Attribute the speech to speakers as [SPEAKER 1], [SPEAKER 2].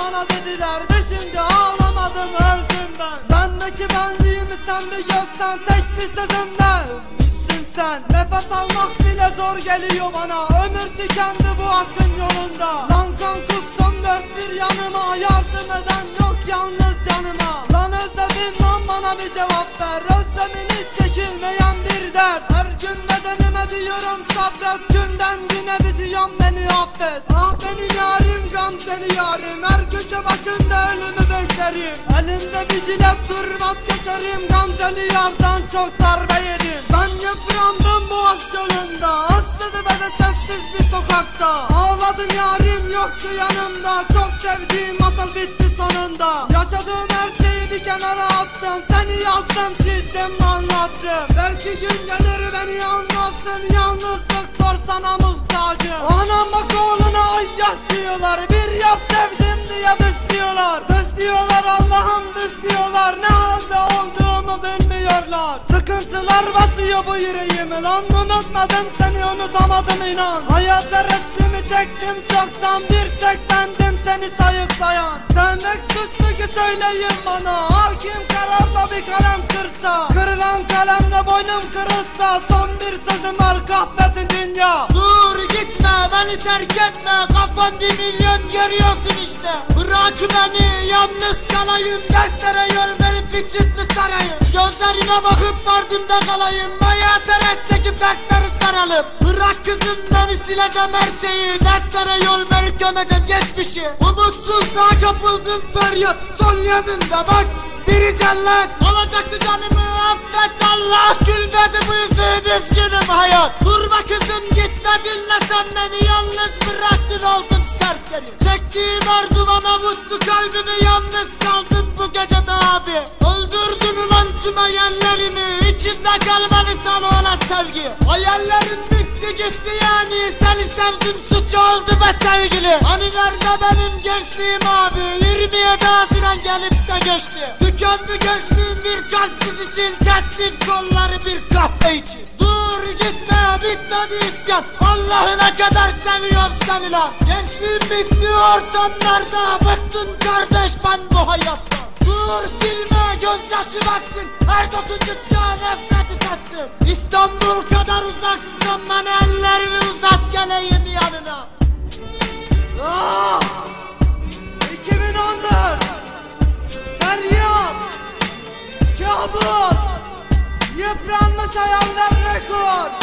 [SPEAKER 1] bana dediler Düşünce ağlamadım öldüm ben. Bendeki benliğimi sen bir görsen tek bir sözümle Ölmüşsün sen. Nefes almak bile zor geliyor bana. Ömür tükendi bu aşkın yolunda. Lan kan kustum dört bir yanıma. Yardım eden yok yalnız canıma. Lan özledim lan bana bir cevap ver. Özlemin hiç çekilmeyen bir dert diyorum sabret. Günden güne bitiyorum beni affet. Ah benim yarim gamzeli yarim. Her köşe başında ölümü beklerim. Elimde bir jilet durmaz keserim Gamzeli yardan çok darbe yedim. Ben yıprandım bu aşk yolunda Issız ve de sessiz bir sokakta. Ağladım yarim yoktu yanımda. Çok sevdiğim masal bitti sonunda. Yaşadığım her şeyi bir kenara attım. Seni yazdım çizdim anlattım. Belki gün gelir beni anlatsın Yalnızlık zor sana muhtacım Anam bak oğluna ay yaş diyorlar. Bir yaz sevdim diye dış diyorlar. Dış diyorlar Allah'ım dış diyorlar. Ne halde olduğumu bilmiyorlar. Sıkıntılar basıyor bu yüreğimi Lan unutmadım seni unutamadım inan. Hayata restimi çektim çoktan Bir tek bendim seni sayıklayan. Sevmek suç mu ki söyleyin bana. Hakim kararla bir kalem boynum kırılsa Son bir sözüm var kahvesin dünya.
[SPEAKER 2] Dur gitme beni terk etme Kafam bir milyon görüyorsun işte. Bırak beni yalnız kalayım Dertlere yol verip bir çıtlı sarayım. Gözlerine bakıp ardında kalayım Hayata ret çekip dertleri saralım. Bırak kızım beni sileceğim her şeyi Dertlere yol verip gömeceğim geçmişi. Umutsuzluğa kapıldım feryat Sol yanında bak biri cellat Alacaktı canımı affet Allah üzgünüm hayat. Durma kızım gitme dinlesen beni. Yalnız bıraktın oldum serseri. Çektiğim her duvana vurdu kalbimi. Yalnız kaldım bu gece de abi. Öldürdün ulan tüm hayallerimi. İçimde kalmanı sana ona sevgi. Hayallerim bitti gitti yani. Seni sevdim suç oldu be sevgili. Hani nerede benim gençliğim abi? 27 Haziran gelip de geçti. Tükendi gençliğim bir kalpsiz için Kestim kolları bir kahve için. Dur gitme bitmedi isyan. Allah'ına kadar seviyorum seni lan Gençliğim bitti ortamlarda Bıktım kardeş ben bu hayatta. Dur silme gözyaşı baksın. Her dokundukça nefreti satsın. İstanbul kadar uzaksın sen bana ellerini uzat geleyim yanına.
[SPEAKER 1] Ah! 2014 Feryat. Kabus Yıpranmış hayaller rekor